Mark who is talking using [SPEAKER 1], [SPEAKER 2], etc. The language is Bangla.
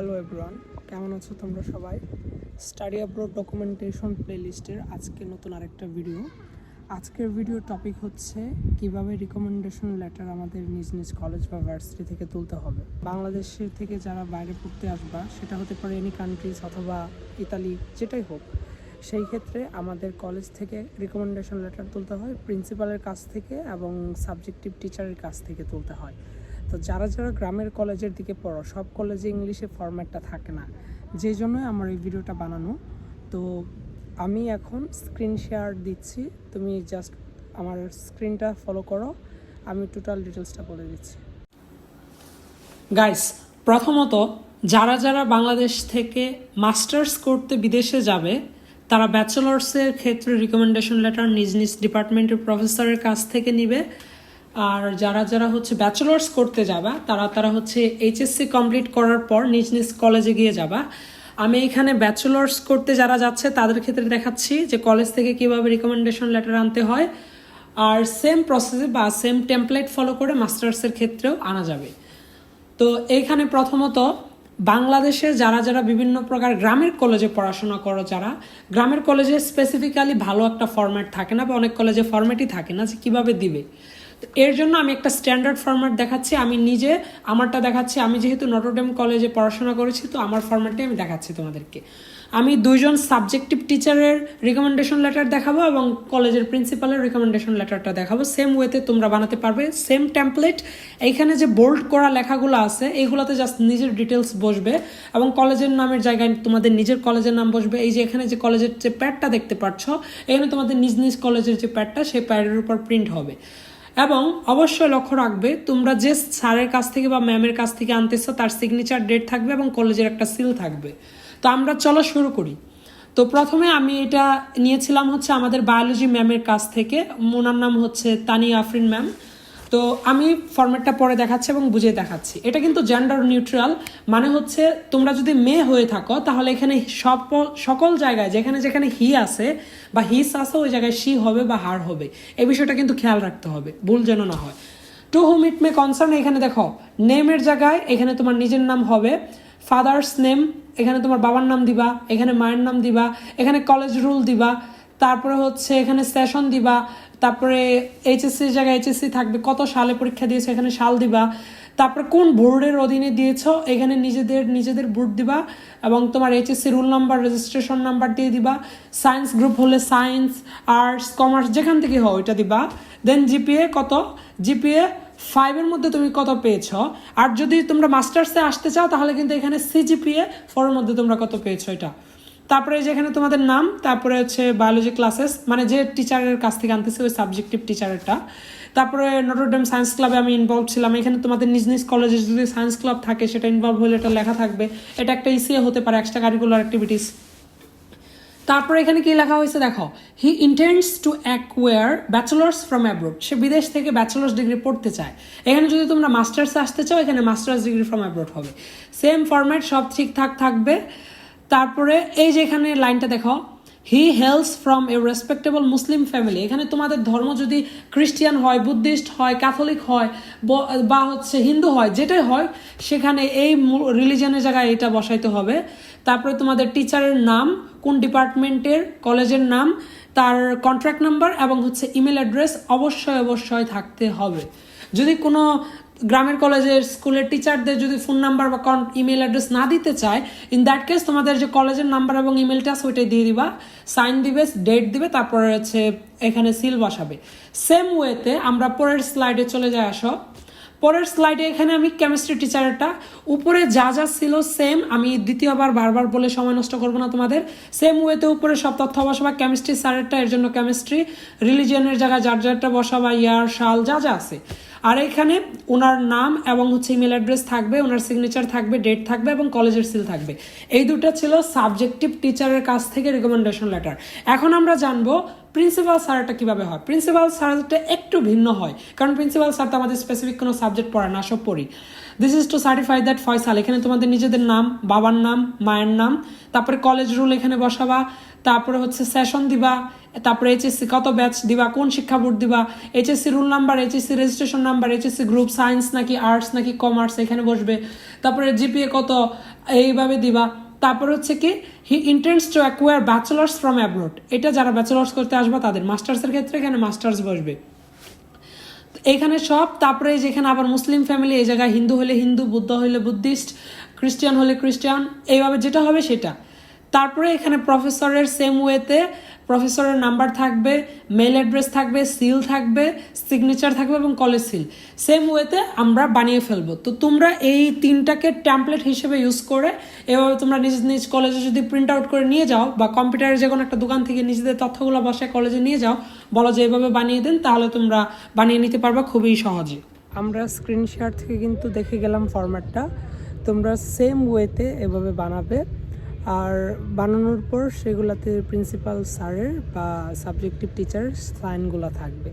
[SPEAKER 1] হ্যালো এভরিওয়ান কেমন আছো তোমরা সবাই? স্টাডি অ্যাব্রোড ডকুমেন্টেশন প্লেলিস্টের আজকে নতুন আরেকটা ভিডিও আজকের ভিডিও টপিক হচ্ছে কীভাবে রিকমেন্ডেশন লেটার আমাদের নিজ নিজ কলেজ বা ভার্সিটি থেকে তুলতে হবে। বাংলাদেশের থেকে যারা বাইরে পড়তে আসবা, সেটা হতে পারে এনি কান্ট্রিজ অথবা ইতালি, যেটাই হোক, সেই ক্ষেত্রে আমাদের কলেজ থেকে রিকমেন্ডেশন লেটার তুলতে হয় প্রিন্সিপালের কাছ থেকে এবং সাবজেক্টিভ টিচারের কাছ থেকে তুলতে হয়। তো যারা যারা গ্রামের কলেজের দিকে পড়ো, সব কলেজে ইংলিশে ফরম্যাটটা থাকে না। যে জন্যই আমার এই ভিডিওটা বানানো। তো আমি এখন স্ক্রিন শেয়ার দিচ্ছি। তুমি জাস্ট আমার স্ক্রিনটা ফলো করো। আমি টোটাল ডিটেলসটা বলে দিচ্ছি। গাইস প্রথমত যারা যারা বাংলাদেশ থেকে মাস্টার্স করতে বিদেশে যাবে, তারা ব্যাচেলার্সের ক্ষেত্রে রিকমেন্ডেশন লেটার নিজ নিজ ডিপার্টমেন্টের প্রফেসরের কাছ থেকে নিবে। আর যারা যারা হচ্ছে ব্যাচেলার্স করতে যাবা, তারা তারা হচ্ছে এইচএসসি কমপ্লিট করার পর নিজ নিজ কলেজে গিয়ে যাবা। আমি এখানে ব্যাচেলার্স করতে যারা যাচ্ছে, তাদের ক্ষেত্রে দেখাচ্ছি যে কলেজ থেকে কীভাবে রিকমেন্ডেশন লেটার আনতে হয়। আর সেম প্রসেসে বা সেম টেমপ্লেট ফলো করে মাস্টার্সের ক্ষেত্রেও আনা যাবে। তো এইখানে প্রথমত, বাংলাদেশে যারা যারা বিভিন্ন প্রকার গ্রামের কলেজে পড়াশোনা করো যারা, গ্রামের কলেজে স্পেসিফিক্যালি ভালো একটা ফর্ম্যাট থাকে না বা অনেক কলেজে ফর্ম্যাটই থাকে না যে কীভাবে দিবে। এর জন্য আমি একটা স্ট্যান্ডার্ড ফরম্যাট দেখাচ্ছি, আমি নিজে আমারটা দেখাচ্ছি, আমি যেহেতু নটরডেম কলেজে পড়াশোনা করেছি, তো আমার ফরম্যাটে আমি দেখাচ্ছি তোমাদেরকে। আমি দুইজন সাবজেক্টিভ টিচারের রিকমেন্ডেশন লেটার দেখাবো এবং কলেজের প্রিন্সিপালের রিকমেন্ডেশন লেটারটা দেখাবো। সেম ওয়েতে তোমরা বানাতে পারবে সেম টেমপ্লেট এইখানে যে বোল্ড করা লেখাগুলো আছে, এইগুলোতে জাস্ট নিজের ডিটেলস বসবে এবং কলেজের নামের জায়গায় তোমাদের নিজের কলেজের নাম বসবে। এই যে এখানে যে কলেজের যে প্যাডটা দেখতে পাচ্ছ, এখানে তোমাদের নিজ নিজ কলেজের যে প্যাডটা সেই প্যাডের উপর প্রিন্ট হবে। এবং অবশ্যই লক্ষ্য রাখবে, তোমরা যে স্যারের কাছ থেকে বা ম্যামের কাছ থেকে আনতেছো, তার সিগনেচার ডেট থাকবে এবং কলেজের একটা সিল থাকবে। তো আমরা চলো শুরু করি। তো প্রথমে আমি এটা নিয়েছিলাম হচ্ছে আমাদের বায়োলজি ম্যামের কাছ থেকে। ওনার নাম হচ্ছে তানি আফরিন ম্যাম তো আমি ফর্মেটটা পরে দেখাচ্ছি এবং বুঝিয়ে দেখাচ্ছি। এটা কিন্তু জেন্ডার নিউট্রাল মানে হচ্ছে তোমরা যদি মেয়ে হয়ে থাকো, তাহলে এখানে সব সকল জায়গায়, যেখানে যেখানে হি আছে বা হিস আছে, ওই জায়গায় সি হবে বা হার হবে। এই বিষয়টা কিন্তু খেয়াল রাখতে হবে, ভুল যেন না হয়। টু হুম ইট মে কনসার্ন এখানে দেখো নেমের জায়গায় এখানে তোমার নিজের নাম হবে ফাদার্স নেম এখানে তোমার বাবার নাম দিবা, এখানে মায়ের নাম দিবা, এখানে কলেজ রুল দিবা, তারপরে হচ্ছে এখানে সেশন দিবা তারপরে এইচএসসির জায়গায় এইচএসসি থাকবে, কত সালে পরীক্ষা দিয়েছ, এখানে সাল দিবা, তারপরে কোন বোর্ডের অধীনে দিয়েছ, এখানে নিজেদের নিজেদের বোর্ড দিবা, এবং তোমার HSC roll number registration number দিয়ে দিবা সায়েন্স গ্রুপ হলে সায়েন্স আর্টস কমার্স যেখান থেকে হয় ওইটা দিবা দেন জিপিএ কত? জিপিএ ফাইভের মধ্যে তুমি কত পেয়েছ, আর যদি তোমরা মাস্টার্সে আসতে চাও, তাহলে কিন্তু এখানে সিজিপিএ ফোরের মধ্যে তোমরা কত পেয়েছ এটা। তারপরে যেখানে তোমাদের নাম, তারপরে হচ্ছে বায়োলজি ক্লাসেস মানে যে টিচারের কাছ থেকে আনতেছে ওই সাবজেক্টিভ টিচারেরটা তারপরে নটরডেম সায়েন্স ক্লাবে আমি ইনভলভ ছিলাম। এখানে তোমাদের নিজ নিজ কলেজে যদি সায়েন্স ক্লাব থাকে, সেটা ইনভলভ হলে এটা লেখা থাকবে। এটা একটা ইসিএ হতে পারে এক্সট্রা কারিকুলার অ্যাক্টিভিটিস তারপরে এখানে কি লেখা হয়েছে দেখো he intends to acquire bachelors from abroad সে বিদেশ থেকে ব্যাচেলার্স ডিগ্রি পড়তে চায়। এখানে যদি তোমরা মাস্টার্স আসতে চাও, এখানে মাস্টার্স ডিগ্রি ফ্রম অ্যাব্রোড হবে। সেম ফরম্যাট সব ঠিকঠাক থাকবে। তারপরে এই যে এখানে লাইনটা দেখো he hails from a respectable Muslim family এখানে তোমাদের ধর্ম যদি খ্রিস্টিয়ান হয়, বুদ্ধিস্ট হয়, ক্যাথলিক হয়, বা হচ্ছে হিন্দু হয়, যেটাই হয়, সেখানে এই রিলিজনের জায়গায় এটা বসাইতে হবে। তারপরে তোমাদের টিচারের নাম, কোন ডিপার্টমেন্টের, কলেজের নাম, তার কন্ট্রাক্ট নাম্বার এবং হচ্ছে ইমেল অ্যাড্রেস অবশ্যই অবশ্যই থাকতে হবে। যদি কোনো গ্রামের কলেজের স্কুলের টিচারদের যদি ফোন নাম্বার বা ইমেল অ্যাড্রেস না দিতে চায় ইন দ্যাট কেস তোমাদের যে কলেজের নাম্বার এবং ইমেলটা আছে ওইটাই দিয়ে দিবা সাইন দিবে ডেট দিবে, তারপরে হচ্ছে এখানে সিল বসাবে। সেম ওয়েতে আমরা পরের স্লাইডে চলে যাই, আসো। পরের স্লাইডে এখানে আমি কেমিস্ট্রি টিচারটা উপরে যা যা ছিল সেম আমি দ্বিতীয়বার, বারবার বলে সময় নষ্ট করব না তোমাদের। সেম ওয়েতে উপরে সব তথ্য বসাবা কেমিস্ট্রি স্যারেরটা এর জন্য কেমিস্ট্রি রিলিজিয়নের জায়গায় যার যারটা বসাবা ইয়ার সাল, যা যা আছে। আর এখানে ওনার নাম এবং হচ্ছে ইমেল অ্যাড্রেস থাকবে, ওনার সিগনেচার থাকবে ডেট থাকবে এবং কলেজের সিল থাকবে। এই দুটো ছিল সাবজেক্টিভ টিচারের কাছ থেকে রেকমেন্ডেশন লেটার এখন আমরা জানব প্রিন্সিপাল স্যারটা কীভাবে হয়। প্রিন্সিপাল স্যারটা একটু ভিন্ন হয়, কারণ প্রিন্সিপাল স্যার তো আমাদের স্পেসিফিক কোনো সাবজেক্ট পড়ে না, সব পড়ি। This is to certify that Faisal, এখানে তোমাদের নিজেদের নাম, বাবার নাম, মায়ের নাম, তারপরে কলেজ রুল এখানে বসাবা, তারপরে হচ্ছে সেশন দিবা তারপরে এইচএসসি কত ব্যাচ দিবা, কোন শিক্ষা বোর্ড দিবা HSC roll number HSC registration number HSC group science নাকি আর্টস নাকি কমার্স এখানে বসবে। তারপরে জিপিএ কত, এইভাবে দিবা। তারপর হচ্ছে কি, he intends to acquire bachelors from abroad এটা যারা ব্যাচেলার্স করতে আসবে, তাদের মাস্টার্সের ক্ষেত্রে এখানে মাস্টার্স বসবে। এখানে সব, তারপরে যেখানে আবার মুসলিম ফ্যামিলি এই জায়গায় হিন্দু হলে হিন্দু, বুদ্ধ হলে বুদ্ধিস্ট, খ্রিস্টান হলে খ্রিস্টান, এইভাবে যেটা হবে সেটা। তারপরে এখানে প্রফেসরের সেম ওয়েতে প্রফেসরের নাম্বার থাকবে মেল অ্যাড্রেস থাকবে, সিল থাকবে, সিগনেচার থাকবে এবং কলেজ সিল। সেম ওয়েতে আমরা বানিয়ে ফেলব। তো তোমরা এই তিনটাকে ট্যাম্পলেট হিসেবে ইউজ করে এভাবে তোমরা নিজ নিজ কলেজে যদি প্রিন্ট আউট করে নিয়ে যাও বা কম্পিউটারে যে কোনো একটা দোকান থেকে নিজেদের তথ্যগুলো বসায় কলেজে নিয়ে যাও, বলো যে এভাবে বানিয়ে দেন, তাহলে তোমরা বানিয়ে নিতে পারবা খুবই সহজে। আমরা স্ক্রিন শেয়ার থেকে কিন্তু দেখে গেলাম ফরম্যাটটা তোমরা সেম ওয়েতে এভাবে বানাবে। আর বানানোর পর সেগুলাতে প্রিন্সিপাল স্যারের বা সাবজেক্টিভ টিচার সাইনগুলো থাকবে।